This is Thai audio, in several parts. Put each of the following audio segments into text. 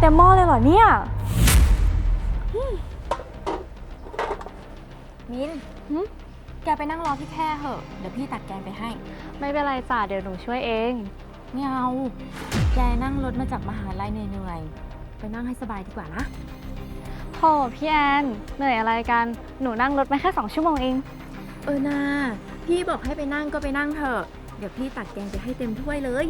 เต็มหม้อเลยเหรอเนี่ย มินหึ แกไปนั่งรอพี่แค่เหอะ เดี๋ยวพี่ตักแกงไปให้ ไม่เป็นไรจ้ะเดี๋ยวหนูช่วยเอง ไม่เอา แกนั่งรถมาจากมหาลัยเหนื่อยๆ ไปนั่งให้สบายดีกว่านะโธ่พี่แอนเหนื่อยอะไรกัน หนูนั่งรถมาแค่สองชั่วโมงเอง เออนาพี่บอกให้ไปนั่งก็ไปนั่งเถอะ เดี๋ยวพี่ตักแกงไปให้เต็มถ้วยเลย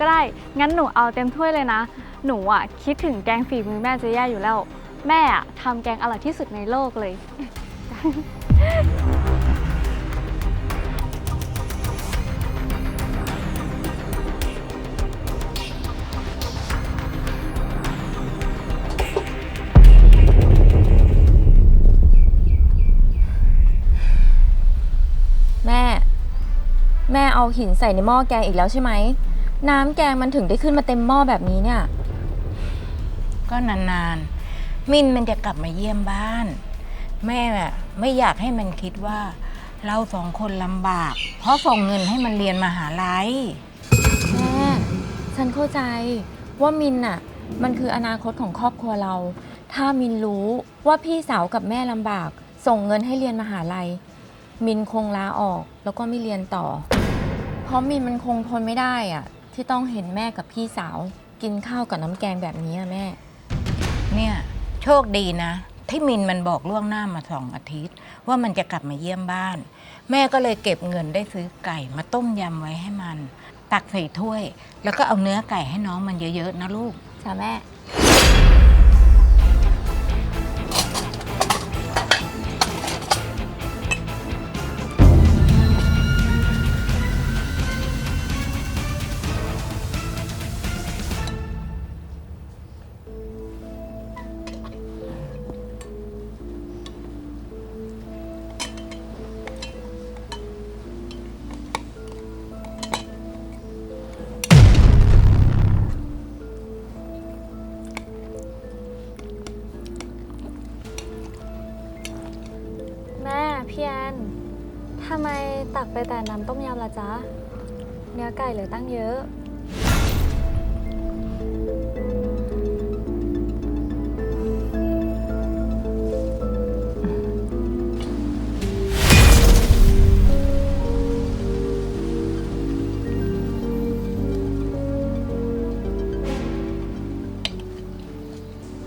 ก็ได้ งั้นหนูเอาเต็มถ้วยเลยนะ หนูอะคิดถึงแกงฝีมือแม่จะแย่อยู่แล้ว แม่อะทำแกงอร่อยที่สุดในโลกเลย แม่ แม่เอาหินใส่ในหม้อแกงอีกแล้วใช่ไหม น้ำแกงมันถึงได้ขึ้นมาเต็มหม้อแบบนี้เนี่ย ก็นานๆ มินมันจะกลับมาเยี่ยมบ้าน แม่อะไม่อยากให้มันคิดว่า เราสองคนลำบาก เพราะส่งเงินให้มันเรียนมหาลัย แม่ ฉันเข้าใจว่ามินน่ะ มันคืออนาคตของครอบครัวเรา ถ้ามินรู้ว่าพี่สาวกับแม่ลำบาก ส่งเงินให้เรียนมหาลัย มินคงลาออกแล้วก็ไม่เรียนต่อ เพราะมินมันคงทนไม่ได้อะ ที่ต้องเห็นแม่กับพี่สาว กินข้าวกับน้ำแกงแบบนี้อะแม่ เนี่ยโชคดีนะ ที่มินมันบอกล่วงหน้ามาสองอาทิตย์ ว่ามันจะกลับมาเยี่ยมบ้าน แม่ก็เลยเก็บเงินได้ซื้อไก่มาต้มยำไว้ให้มัน ตักใส่ถ้วย แล้วก็เอาเนื้อไก่ให้น้องมันเยอะๆนะลูก จ้าแม่ ทำไมตักไปแต่น้ำต้มยำละจ๊ะ เนื้อไก่เหลือตั้งเยอะ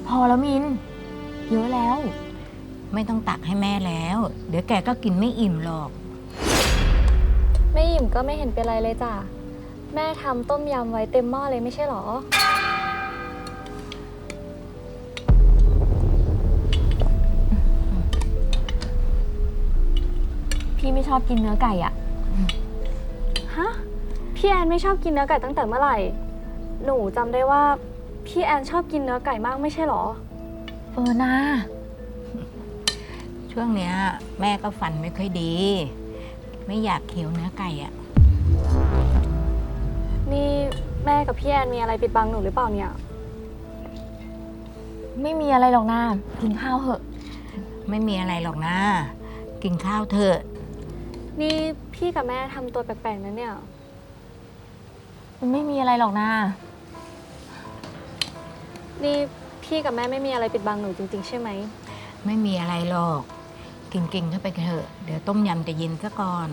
พอแล้วมิน เยอะแล้ว ไม่ต้องตักให้แม่แล้ว เดี๋ยวแกก็กินไม่อิ่มหรอก ไม่อิ่มก็ไม่เห็นเป็นไรเลยจ้ะ แม่ทำต้มยำไว้เต็มหม้อเลยไม่ใช่หรอ พี่ไม่ชอบกินเนื้อไก่อะฮะ พี่แอนไม่ชอบกินเนื้อไก่ตั้งแต่เมื่อไหร่ หนูจำได้ว่า พี่แอนชอบกินเนื้อไก่มากไม่ใช่หรอ เออนะช่วงเนี้ย แม่ก็ฟันไม่ค่อยดี ไม่อยากเคี้ยวเนื้อไก่อะนี่แม่กับพี่แอนมีอะไรปิดบังหนูหรือเปล่าเนี่ย ไม่มีอะไรหรอกนะกินข้าวเหอะ ไม่มีอะไรหรอกนะ กินข้าวเถอะนี่พี่กับแม่ทำตัวแปลกๆนะเนี่ย มันไม่มีอะไรหรอกนะนี่พี่กับแม่ไม่มีอะไรปิดบังหนูจริง ๆ ใช่ไหม ไม่มีอะไรหรอก กินกินเข้าไปเถอะ เดี๋ยวต้มยำจะเย็นซะก่อน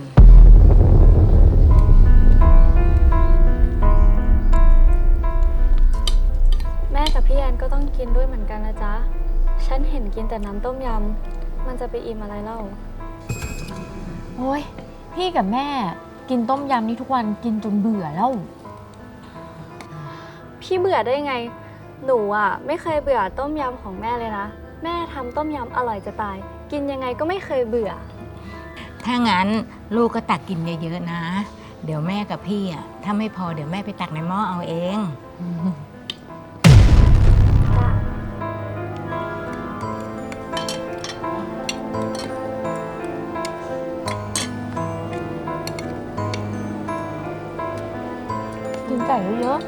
แม่กับพี่แอนก็ต้องกินด้วยเหมือนกันนะจ๊ะ ฉันเห็นกินแต่น้ำต้มยำ มันจะไปอิ่มอะไรเล่า โอ้ยพี่กับแม่กินต้มยำนี่ทุกวันกินจนเบื่อแล้ว พี่เบื่อได้ไง หนูอะ ไม่เคยเบื่อต้มยำของแม่เลยนะ แม่ทำต้มยำอร่อยจะตาย กินยังไงก็ไม่เคยเบื่อ ถ้างั้นลูกก็ตักกินเยอะๆนะ เดี๋ยวแม่กับพี่อะถ้าไม่พอเดี๋ยวแม่ไปตักในหม้อเอาเอง กินไก่เยอะ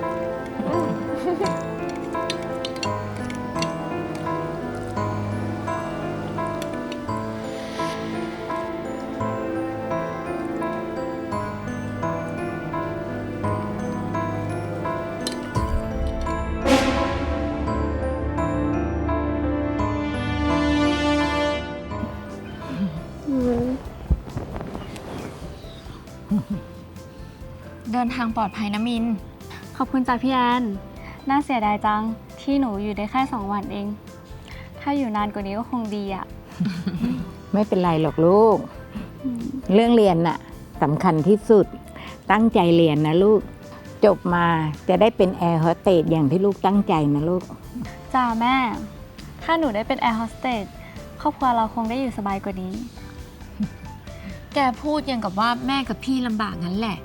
ดินทางปลอดภัยนะมิน ขอบคุณจ้ะพี่แอนน่าเสียดายจังที่หนูอยู่ได้แค่สองวันเอง ถ้าอยู่นานกว่านี้ก็คงดีอะไม่เป็นไรหรอกลูก เรื่องเรียนน่ะสำคัญที่สุด ตั้งใจเรียนนะลูก จบมาจะได้เป็นแอร์โฮสเตสอย่างที่ลูกตั้งใจนะลูก จ้าแม่ ถ้าหนูได้เป็นแอร์โฮสเตสครอบครัวเราคงได้อยู่สบายกว่านี้ แกพูดยังกับว่าแม่กับพี่ลำบากงั้นแหละ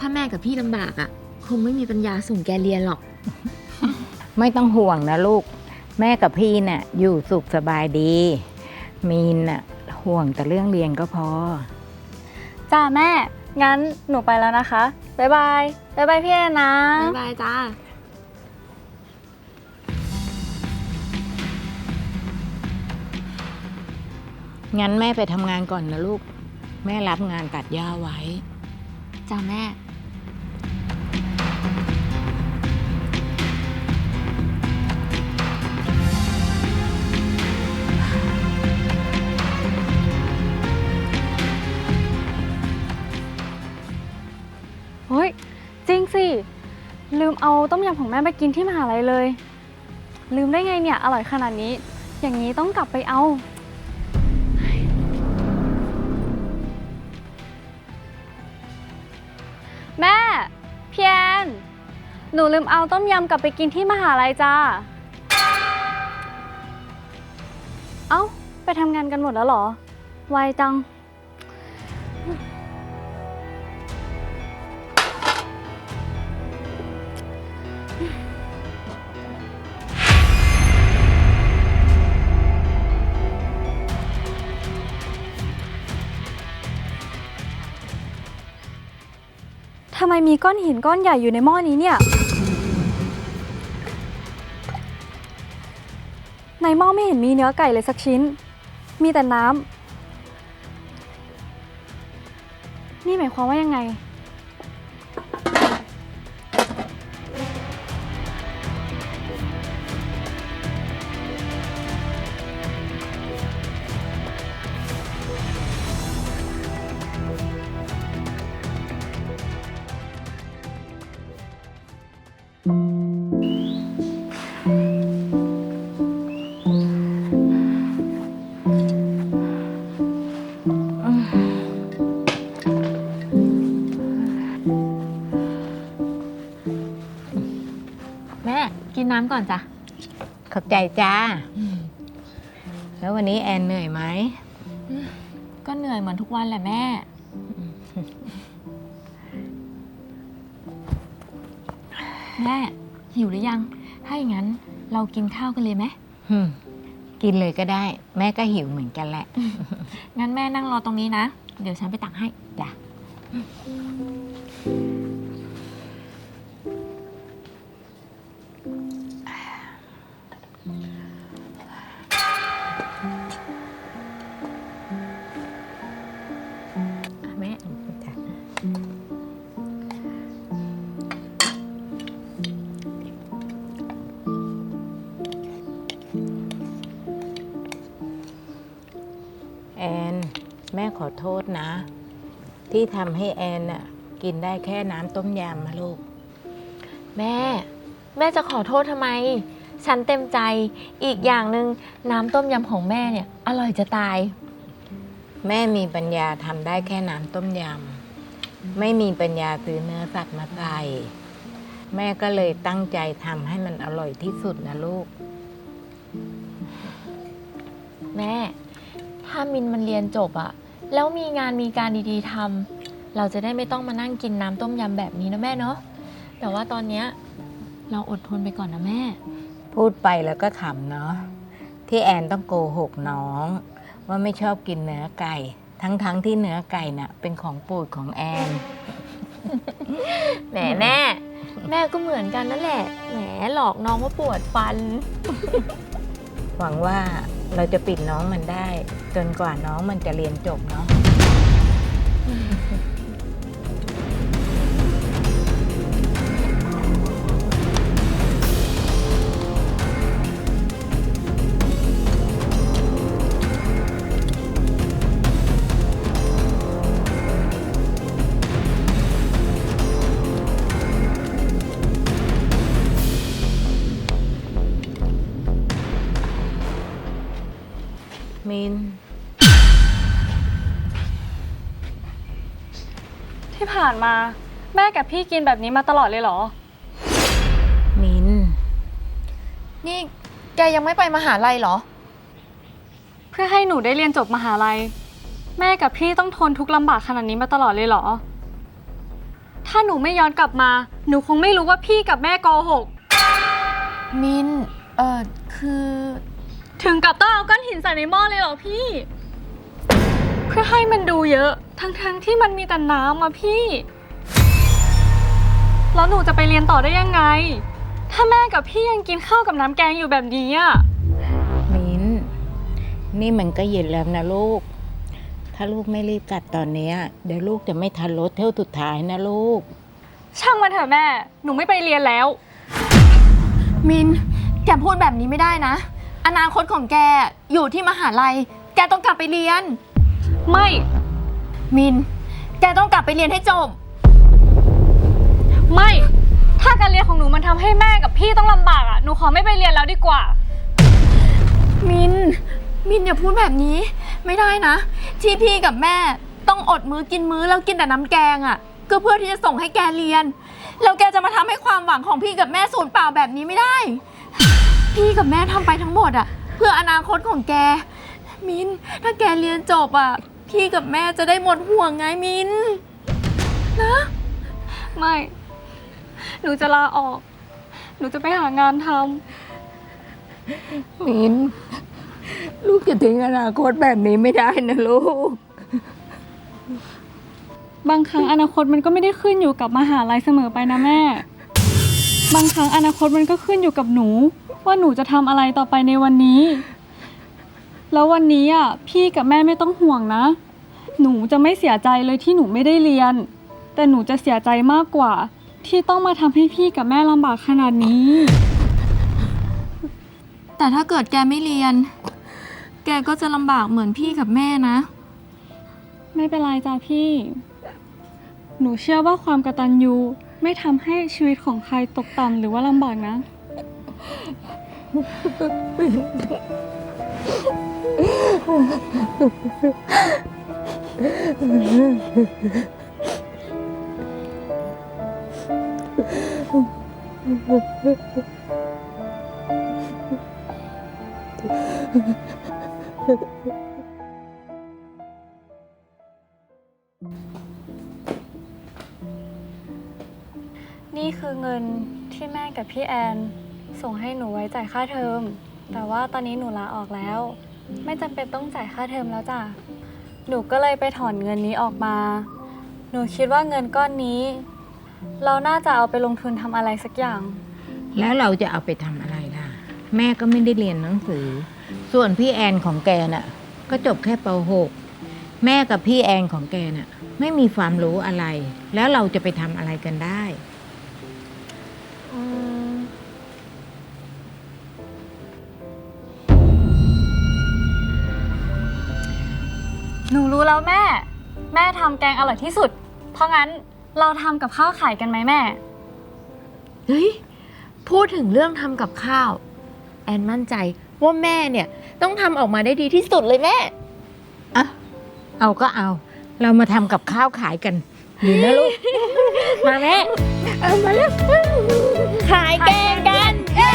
ถ้าแม่กับพี่ลำบากอะ่ะ คงไม่มีปัญญาส่งแกเรียนหรอก ไม่ต้องห่วงนะลูก แม่กับพี่น่ะ อยู่สุขสบายดี มีนน่ะห่วงแต่เรื่องเรียนก็พอ จ้าแม่ งั้นหนูไปแล้วนะคะ บ๊ายบาย บ๊ายบายพี่แอนนะ บ๊ายบายจ้า งั้นแม่ไปทำงานก่อนนะลูก แม่รับงานตัดหญ้าไว้ จ้าแม่ เฮ้ย จริงสิ ลืมเอาต้มยำของแม่ไปกินที่มหาลัยเลย ลืมได้ไงเนี่ย อร่อยขนาดนี้ อย่างนี้ต้องกลับไปเอา หนูลืมเอาต้มยำกลับไปกินที่มหาลัยจ้า เอ้า ไปทำงานกันหมดแล้วเหรอ ไวจัง ไมมีก้อนหินก้อนใหญ่อยู่ในหม้อนี้เนี่ย ในหม้อไม่เห็นมีเนื้อไก่เลยสักชิ้น มีแต่น้ำ นี่หมายความว่ายังไง นน้ำก่อนจ้ะ ขอบใจจ้า แล้ววันนี้แอนเหนื่อยไหม ก็เหนื่อยเหมือนทุกวันแหละแม่ แม่หิวหรือยัง ถ้าอย่างนั้นเรากินข้าวกันเลยไหมหึ่มกินเลยก็ได้ แม่ก็หิวเหมือนกันแหละ งั้นแม่นั่งรอตรงนี้นะ เดี๋ยวฉันไปตักให้ จ้ะอะ ขอโทษนะ ที่ทำให้แอนน่ะกินได้แค่น้ำต้มยำมาลูก แม่ แม่จะขอโทษทำไม ฉันเต็มใจอีกอย่างหนึ่งน้ำต้มยำของแม่เนี่ย อร่อยจะตาย แม่มีปัญญาทำได้แค่น้ำต้มยำไม่มีปัญญาซื้อเนื้อสัตว์มาใส่แม่ก็เลยตั้งใจทำให้มันอร่อยที่สุดนะลูก แม่ ถ้ามินมันเรียนจบอะ แล้วมีงานมีการดีๆทำเราจะได้ไม่ต้องมานั่งกินน้ำต้มยำแบบนี้นะแม่เนาะแต่ว่าตอนเนี้ยเราอดทนไปก่อนนะแม่ พูดไปแล้วก็ขำเนาะที่แอนต้องโกหกน้อง ว่าไม่ชอบกินเนื้อไก่ ทั้งๆทที่เนื้อไก่น่ะ เป็นของโปรดของแอน แหมแม่ แม่ก็เหมือนกันนั่นแหละ แหมหลอกน้องว่าปวดฟัน หวังว่า เราจะปิดน้องมันได้ จนกว่าน้องมันจะเรียนจบเนาะานมา แม่กับพี่กินแบบนี้มาตลอดเลยเหรอ มิน นี่แกยังไม่ไปมหาลัยเหรอ เพื่อให้หนูได้เรียนจบมหาลัย แม่กับพี่ต้องทนทุกข์ลำบากขนาดนี้มาตลอดเลยเหรอ ถ้าหนูไม่ย้อนกลับมา หนูคงไม่รู้ว่าพี่กับแม่โกหก มิน เอ่อคือ ถึงกับต้องเอาก้อนหินใส่ในหม้อเลยเหรอพี่ เพื่อให้มันดูเยอะ ทั้งๆที่มันมีแต่น้ำอะพี่ แล้วหนูจะไปเรียนต่อได้ยังไง ถ้าแม่กับพี่ยังกินข้าวกับน้ำแกงอยู่แบบนี้อะมินนี่มันก็เย็นแล้วนะลูก ถ้าลูกไม่รีบกลับตอนเนี้ยเดี๋ยวลูกจะไม่ทันรถเที่ยวสุดท้ายนะลูก ช่างมันเถอะแม่ หนูไม่ไปเรียนแล้ว มิน แกพูดแบบนี้ไม่ได้นะ อนาคตของแกอยู่ที่มหาลัย แกต้องกลับไปเรียน ไม่ มิน แกต้องกลับไปเรียนให้จบ ไม่ ถ้าการเรียนของหนูมันทำให้แม่กับพี่ต้องลำบากอะหนูขอไม่ไปเรียนแล้วดีกว่า มิน มินอย่าพูดแบบนี้ ไม่ได้นะ ที่พี่กับแม่ต้องอดมื้อกินมื้อแล้วกินแต่น้ำแกงอะ่ะ ก็เพื่อที่จะส่งให้แกเรียน แล้วแกจะมาทำให้ความหวังของพี่กับแม่สูญเปล่าแบบนี้ไม่ได้ พี่กับแม่ทำไปทั้งหมดอะ่ะ เพื่ออนาคตของแก มิน ถ้าแกเรียนจบอะ่ะ พี่กับแม่จะได้หมดห่วงไงมิน นะ ไม่ หนูจะลาออก หนูจะไปหางานทมิน ลูกจะทิ้งอนาคตแบบนี้ไม่ได้นะลูกำบางครั้งอนาคตมันก็ไม่ได้ขึ้นอยู่กับมหาลัยเสมอไปนะแม่ บางครั้งอนาคตมันก็ขึ้นอยู่กับหนู ว่าหนูจะทำอะไรต่อไปในวันนี้ แล้ววันนี้อะพี่กับแม่ไม่ต้องห่วงนะ หนูจะไม่เสียใจเลยที่หนูไม่ได้เรียน แต่หนูจะเสียใจมากกว่า ที่ต้องมาทำให้พี่กับแม่ลำบากขนาดนี้ แต่ถ้าเกิดแกไม่เรียน แกก็จะลำบากเหมือนพี่กับแม่นะ ไม่เป็นไรจ้าพี่ หนูเชื่อว่าความกตัญญูไม่ทำให้ชีวิตของใครตกต่ำหรือว่าลำบากนะ นี่คือเงินที่แม่กับพี่แอน ส่งให้หนูไว้จ่ายค่าเทอม แต่ว่าตอนนี้หนูลาออกแล้ว ไม่จำเป็นต้องจ่ายค่าเทอมแล้วจ้ะ หนูก็เลยไปถอนเงินนี้ออกมา หนูคิดว่าเงินก้อนนี้ เราน่าจะเอาไปลงทุนทำอะไรสักอย่าง แล้วเราจะเอาไปทำอะไรล่ะ แม่ก็ไม่ได้เรียนหนังสือ ส่วนพี่แอนของแกน่ะ ก็จบแค่ป .6 แม่กับพี่แอนของแกน่ะ ไม่มีความรู้อะไร แล้วเราจะไปทำอะไรกันได้ หนูรู้แล้วแม่ แม่ทำแกงอร่อยที่สุด เพราะงั้นเราทำกับข้าวขายกันไหมแม่ เฮ้ย พูดถึงเรื่องทำกับข้าว แอนมั่นใจว่าแม่เนี่ยต้องทำออกมาได้ดีที่สุดเลยแม่อะเอาก็เอา เรามาทำกับข้าวขายกันดีนะลูก มาแม่ เอามาแล้วขายแกงกัน เย้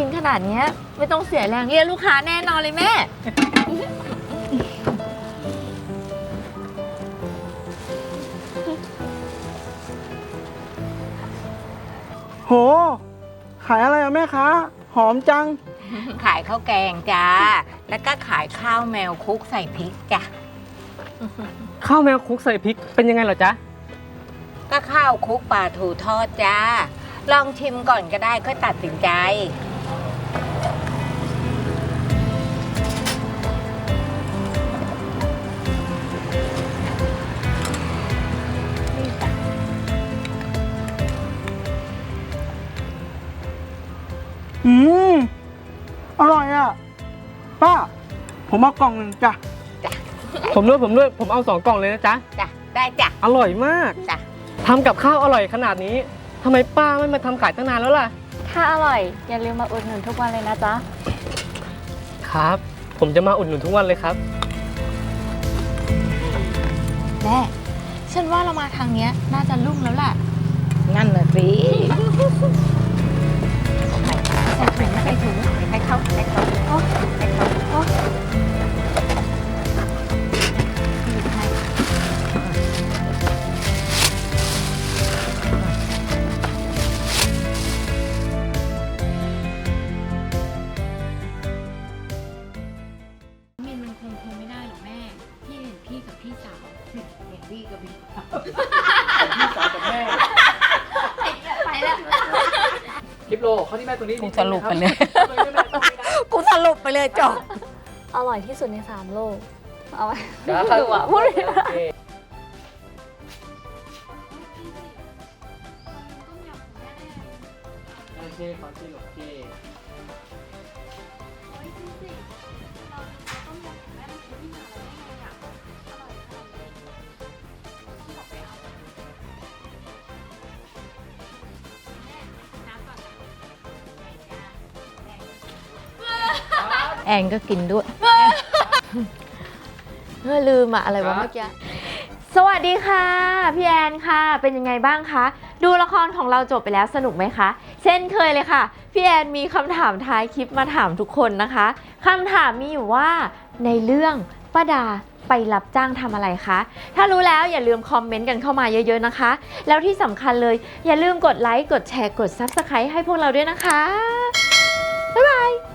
กินขนาดเนี้ยไม่ต้องเสียแรงเรียกลูกค้าแน่นอนเลยแม่ โห ขายอะไรอะแม่ค้า หอมจัง ขายข้าวแกงจ้า แล้วก็ขายข้าวแมวคลุกใส่พริกจ้ะ ข้าวแมวคลุกใส่พริกเป็นยังไงเหรอจ๊ะ ก็ข้าวคลุกปลาทูทอดจ้า ลองชิมก่อนก็ได้ค่อยตัดสินใจ อืม อร่อยอะป้า ผมเอากล่องหนึ่งจ้ะ ผมด้วยผมด้วยผมเอาสองกล่องเลยนะจ๊ะ จ้ะ ได้จ้ะ อร่อยมากจ้ะ ทำกับข้าวอร่อยขนาดนี้ทำไมป้าไม่มาทำขายตั้งนานแล้วล่ะ ถ้าอร่อย อย่าลืมมาอุดหนุนทุกวันเลยนะจ๊ะ ครับ ผมจะมาอุดหนุนทุกวันเลยครับ แม่ฉันว่าเรามาทางเนี้ยน่าจะรุ่งแล้วแหละ นั่นน่ะสิ ใส่ถุงใส่ถุงให้เข้าให้เข้า สรุปไปเลย กูสรุปไปเลยจบ อร่อยที่สุดในสามโลก เอาไว้รับดูอะพูดไม่ได้โอเคโอเคขอชิมโอเคแอนก็กินด้วยเออลืมอะอะไรวะเมื่อกี้ สวัสดีค่ะพี่แอนค่ะ เป็นยังไงบ้างคะ ดูละครของเราจบไปแล้วสนุกไหมคะ เช่นเคยเลยค่ะ พี่แอนมีคำถามท้ายคลิปมาถามทุกคนนะคะคำถามมีอยู่ว่าในเรื่องป้าดาไปรับจ้างทำอะไรคะ ถ้ารู้แล้วอย่าลืมคอมเมนต์กันเข้ามาเยอะๆนะคะ แล้วที่สำคัญเลยอย่าลืมกดไลค์ กดแชร์ กด Subscribe ให้พวกเราด้วยนะคะ บ๊ายบาย